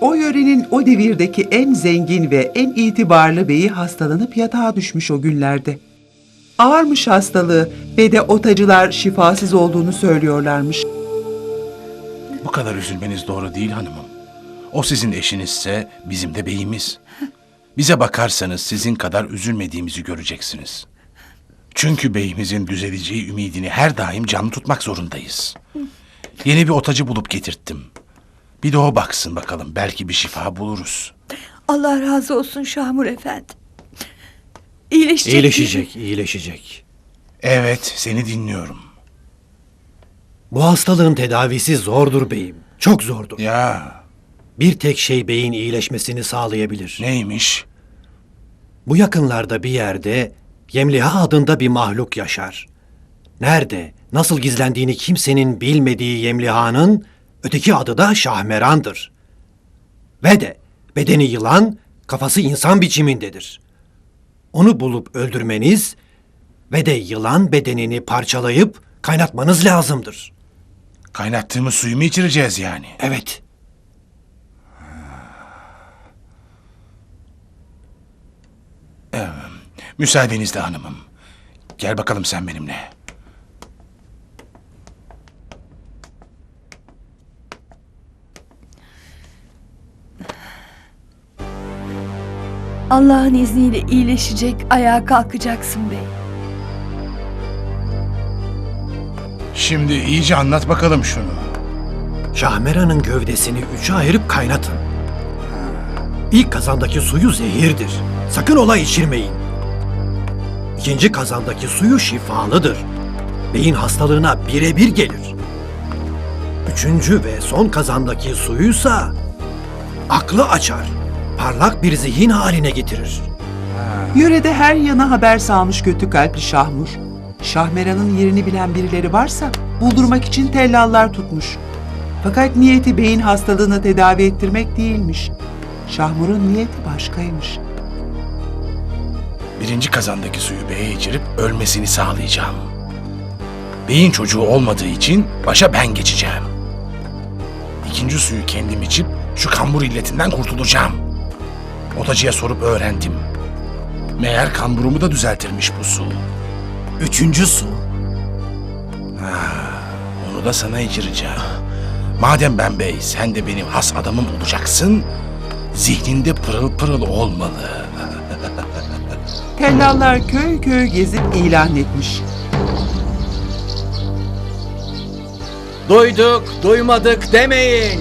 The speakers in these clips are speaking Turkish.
O yörenin o devirdeki en zengin ve en itibarlı beyi hastalanıp yatağa düşmüş o günlerde. Ağırmış hastalığı ve de otacılar şifasız olduğunu söylüyorlarmış. Bu kadar üzülmeniz doğru değil hanımım. O sizin eşinizse bizim de beyimiz. Bize bakarsanız sizin kadar üzülmediğimizi göreceksiniz. Çünkü beyimizin düzeleceği ümidini her daim canlı tutmak zorundayız. Yeni bir otacı bulup getirttim. Bir de o baksın bakalım belki bir şifa buluruz. Allah razı olsun Şamur Efendi. İyileşecek. değil mi? İyileşecek, iyileşecek. Evet seni dinliyorum. Bu hastalığın tedavisi zordur beyim. Çok zordur. Ya Bir tek şey beyin iyileşmesini sağlayabilir. neymiş? Bu yakınlarda bir yerde Yemliha adında bir mahluk yaşar. Nerede, nasıl gizlendiğini kimsenin bilmediği Yemliha'nın öteki adı da Şahmeran'dır. Ve de bedeni yılan, kafası insan biçimindedir. Onu bulup öldürmeniz ve de yılan bedenini parçalayıp kaynatmanız lazımdır. Kaynattığımız suyu mu içireceğiz yani? Evet. Müsaadenizle hanımım. Gel bakalım sen benimle. Allah'ın izniyle iyileşecek, ayağa kalkacaksın bey. Şimdi iyice anlat bakalım şunu. Şahmeran'ın gövdesini üçe ayırıp kaynatın. İlk kazandaki suyu zehirdir. Sakın ola içirmeyin. İkinci kazandaki suyu şifalıdır. Beyin hastalığına birebir gelir. Üçüncü ve son kazandaki suyuysa aklı açar. Parlak bir zihin haline getirir. Yörede her yana haber salmış kötü kalpli Şahmur. Şahmeran'ın yerini bilen birileri varsa buldurmak için tellallar tutmuş. Fakat niyeti beyin hastalığını tedavi ettirmek değilmiş. Şahmur'un niyeti başkaymış. Birinci kazandaki suyu beye içirip ölmesini sağlayacağım. Beyin çocuğu olmadığı için başa ben geçeceğim. İkinci suyu kendim içip şu kambur illetinden kurtulacağım. Otacıya sorup öğrendim. Meğer kamburumu da düzeltirmiş bu su. Üçüncü su Onu da sana içireceğim. Madem ben bey sen de benim has adamım olacaksın. Zihninde pırıl pırıl olmalı. Tellallar köy köy gezip ilan etmiş. Duyduk, duymadık demeyin.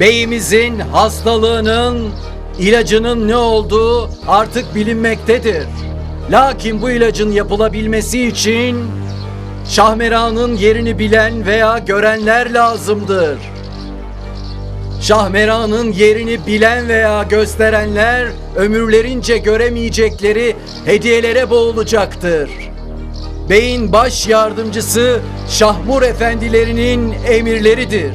Beyimizin hastalığının ilacının ne olduğu artık bilinmektedir. Lakin bu ilacın yapılabilmesi için Şahmeran'ın yerini bilen veya görenler lazımdır. Şahmeran'ın yerini bilen veya gösterenler ömürlerince göremeyecekleri hediyelere boğulacaktır. Bey'in baş yardımcısı Şahmur efendilerinin emirleridir.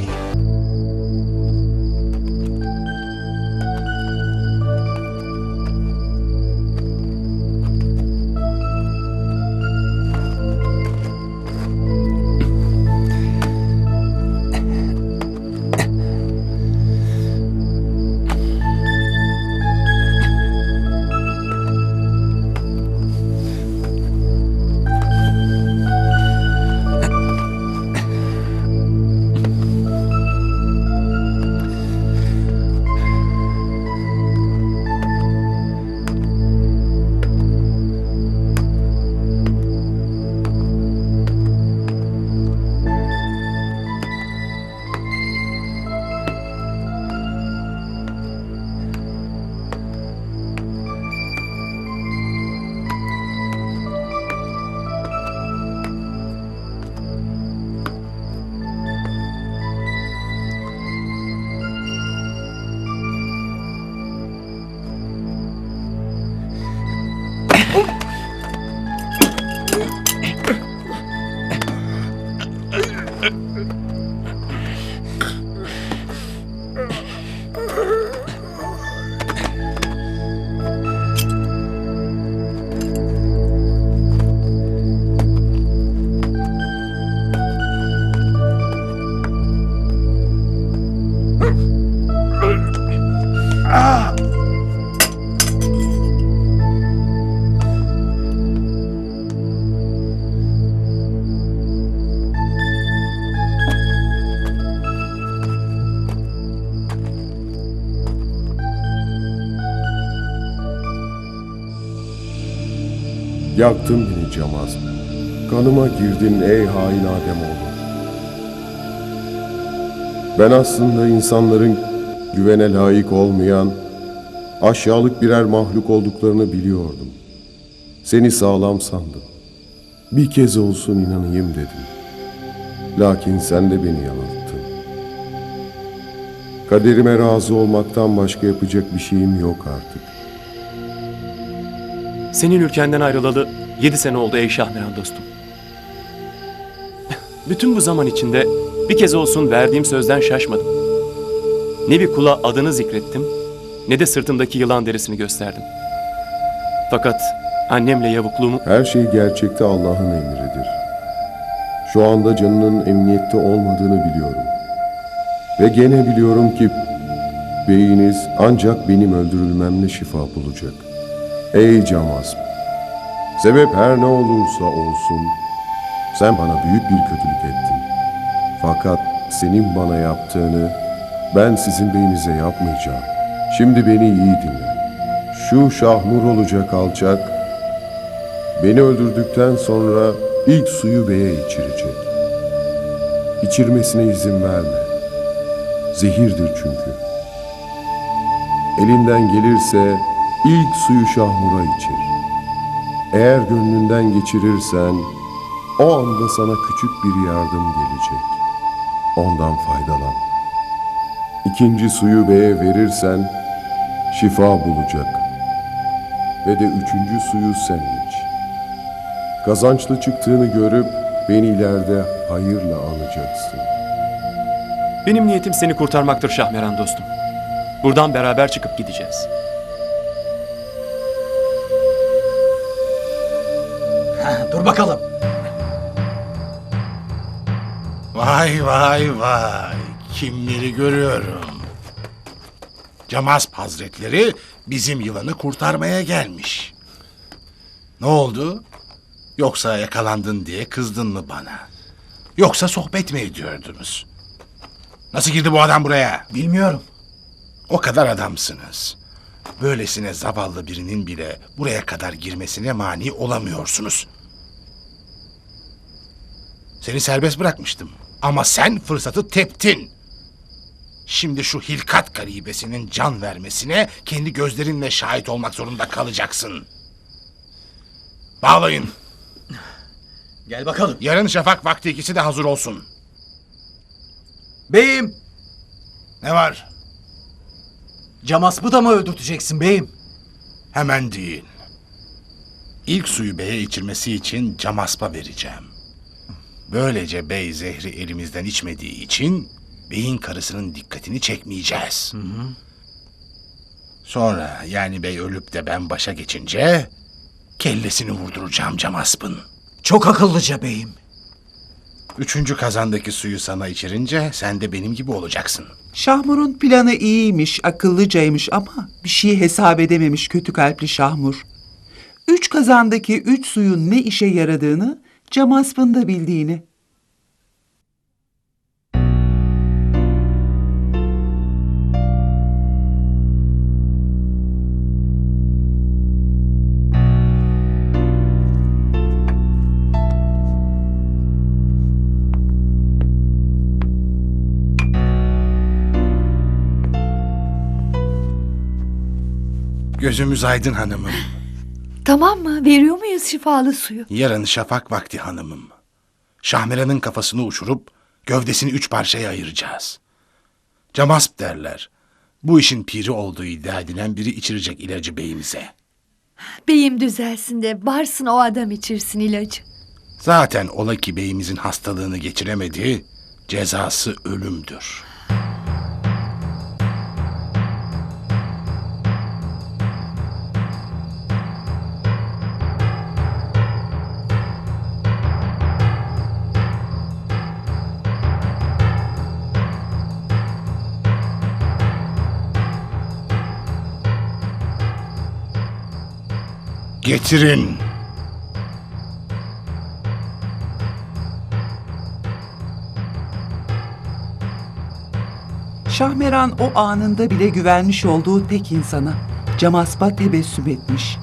Yaktın beni Camaz. Kanıma girdin ey hain Ademoğlu. Ben aslında insanların güvene layık olmayan, aşağılık birer mahluk olduklarını biliyordum. Seni sağlam sandım. Bir kez olsun inanayım dedim. Lakin sen de beni yanılttın. Kaderime razı olmaktan başka yapacak bir şeyim yok artık. Senin ülkenden ayrılalı yedi sene oldu ey Şahmeran dostum. Bütün bu zaman içinde bir kez olsun verdiğim sözden şaşmadım. Ne bir kula adını zikrettim, ne de sırtımdaki yılan derisini gösterdim. Fakat annemle yavukluğumu Her şey gerçekte Allah'ın emridir. Şu anda canının emniyette olmadığını biliyorum. Ve gene biliyorum ki beyiniz ancak benim öldürülmemle şifa bulacak. Ey Camaz! Sebep her ne olursa olsun sen bana büyük bir kötülük ettin. Fakat senin bana yaptığını ben sizin beyinize yapmayacağım. Şimdi beni iyi dinle. Şu şahmur olacak alçak Beni öldürdükten sonra ilk suyu beye içirecek. İçirmesine izin verme. Zehirdir çünkü. Elinden gelirse ilk suyu şahmura içir. Eğer gönlünden geçirirsen o anda sana küçük bir yardım gelecek. Ondan faydalan. İkinci suyu beye verirsen şifa bulacak. Ve de üçüncü suyu sen iç. Kazançlı çıktığını görüp beni ileride hayırla anacaksın. Benim niyetim seni kurtarmaktır Şahmeran dostum. Buradan beraber çıkıp gideceğiz. Dur bakalım. Vay vay vay. Kimleri görüyorum. Camasp Hazretleri bizim yılanı kurtarmaya gelmiş. Ne oldu? Yoksa yakalandın diye kızdın mı bana? Yoksa sohbet mi ediyordunuz? Nasıl girdi bu adam buraya? Bilmiyorum. O kadar adamsınız. Böylesine zavallı birinin bile buraya kadar girmesine mani olamıyorsunuz. Seni serbest bırakmıştım. Ama sen fırsatı teptin. Şimdi şu hilkat garibesinin can vermesine kendi gözlerinle şahit olmak zorunda kalacaksın. Bağlayın. Gel bakalım. Yarın şafak vakti ikisi de hazır olsun. Beyim, Ne var? Camasp'ı da mı öldürteceksin beyim? Hemen değil. İlk suyu beye içirmesi için Camaspa vereceğim. Böylece bey zehri elimizden içmediği için beyin karısının dikkatini çekmeyeceğiz. Sonra yani bey ölüp de ben başa geçince kellesini vurduracağım Camasp'ın. Çok akıllıca beyim. Üçüncü kazandaki suyu sana içirince sen de benim gibi olacaksın. Şahmur'un planı iyiymiş, akıllıcaymış ama bir şeyi hesap edememiş kötü kalpli Şahmur. Üç kazandaki üç suyun ne işe yaradığını, Camasp'ın da bildiğini. Gözümüz aydın hanımım. Tamam mı? Veriyor muyuz şifalı suyu? Yarın şafak vakti hanımım. Şahmeran'ın kafasını uçurup gövdesini üç parçaya ayıracağız. Camasp derler. Bu işin piri olduğu iddia edilen biri içirecek ilacı beyimize. Beyim düzelsin de varsın o adam içirsin ilacı. Zaten ola ki beyimizin hastalığını geçiremedi, cezası ölümdür. Getirin. Şahmeran o anında bile güvenmiş olduğu tek insana Camaspa tebessüm etmiş.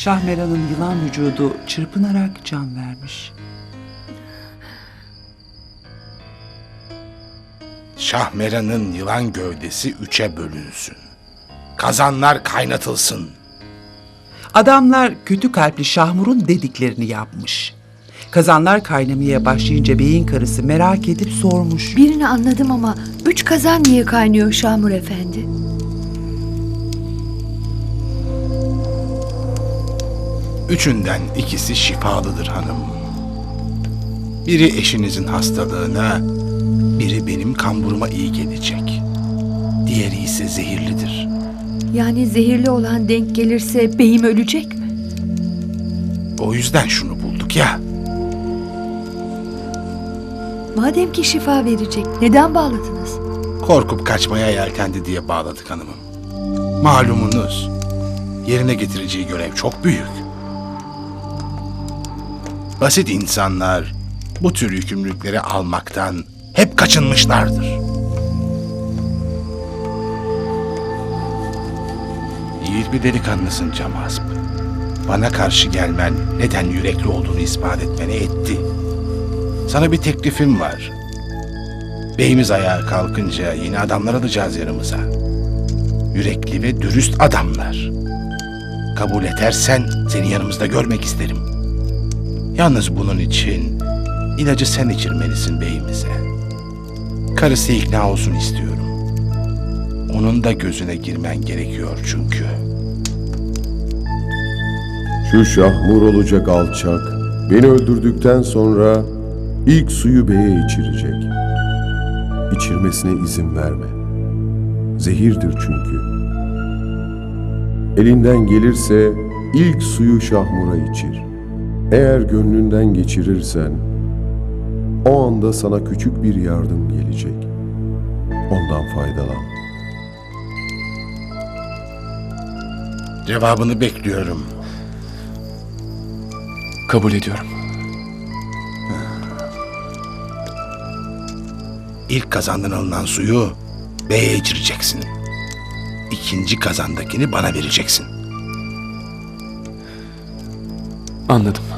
Şahmeran'ın yılan vücudu çırpınarak can vermiş. Şahmeran'ın yılan gövdesi üçe bölünsün. Kazanlar kaynatılsın. Adamlar kötü kalpli Şahmur'un dediklerini yapmış. Kazanlar kaynamaya başlayınca beyin karısı merak edip sormuş. Birini anladım ama üç kazan niye kaynıyor Şamur Efendi? Üçünden ikisi şifalıdır hanım. Biri eşinizin hastalığına, biri benim kamburuma iyi gelecek. Diğeri ise zehirlidir. Yani zehirli olan denk gelirse beyim ölecek mi? O yüzden şunu bulduk ya. Madem ki şifa verecek, neden bağladınız? Korkup kaçmaya yeltendi diye bağladık hanımım. Malumunuz, yerine getireceği görev çok büyük. Basit insanlar bu tür yükümlülükleri almaktan hep kaçınmışlardır. Yiğit bir delikanlısın Camazp. Bana karşı gelmen neden yürekli olduğunu ispat etmeni etti. Sana bir teklifim var. Beyimiz ayağa kalkınca yeni adamlar alacağız yanımıza. Yürekli ve dürüst adamlar. Kabul edersen seni yanımızda görmek isterim. Yalnız bunun için ilacı sen içirmelisin beyimize. Karısı ikna olsun istiyorum. Onun da gözüne girmen gerekiyor çünkü. Şu şahmur olacak alçak, beni öldürdükten sonra ilk suyu beye içirecek. İçirmesine izin verme. Zehirdir çünkü. Elinden gelirse ilk suyu şahmura içir. Eğer gönlünden geçirirsen, o anda sana küçük bir yardım gelecek. Ondan faydalan. Cevabını bekliyorum. Kabul ediyorum. İlk kazandan alınan suyu beye içireceksin. İkinci kazandakini bana vereceksin. Anladım.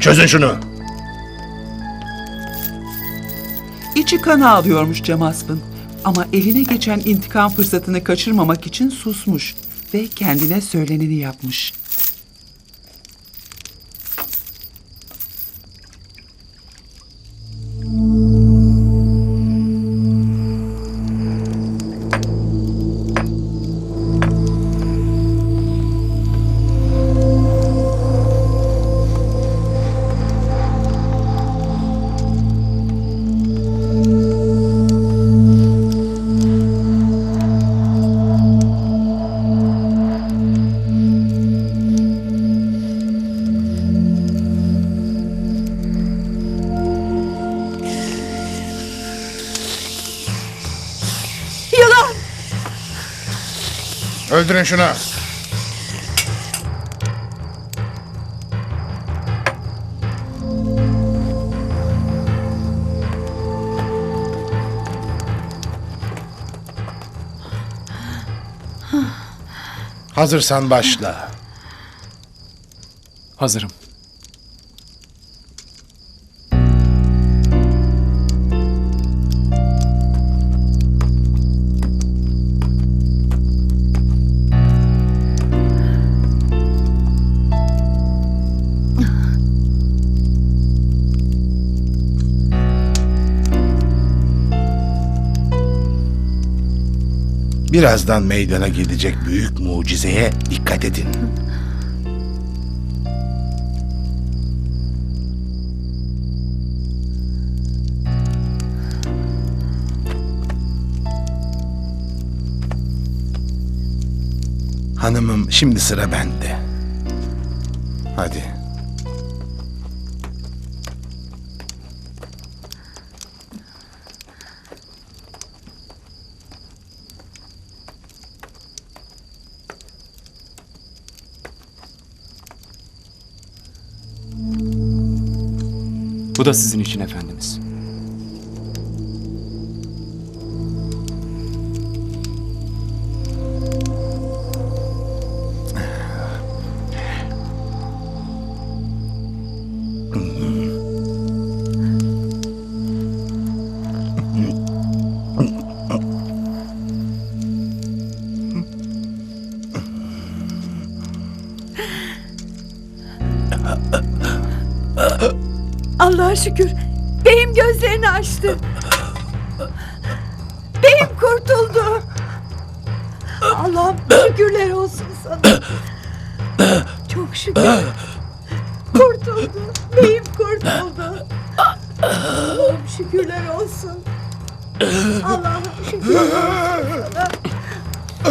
Çözün şunu. İçi kana alıyormuş Cemasp'ın. Ama eline geçen intikam fırsatını kaçırmamak için susmuş ve kendine söyleneni yapmış. Öldürün şunu. Hazırsan başla. Hazırım. Birazdan meydana gelecek büyük mucizeye dikkat edin. Hanımım şimdi sıra bende. Hadi. Bu da sizin için efendimiz. Şükür. Beyim gözlerini açtı. Beyim kurtuldu. Allah'ım şükürler olsun sana. Çok şükür. Kurtuldu. Beyim kurtuldu. Allah'ım şükürler olsun. Allah'ım şükürler olsun sana.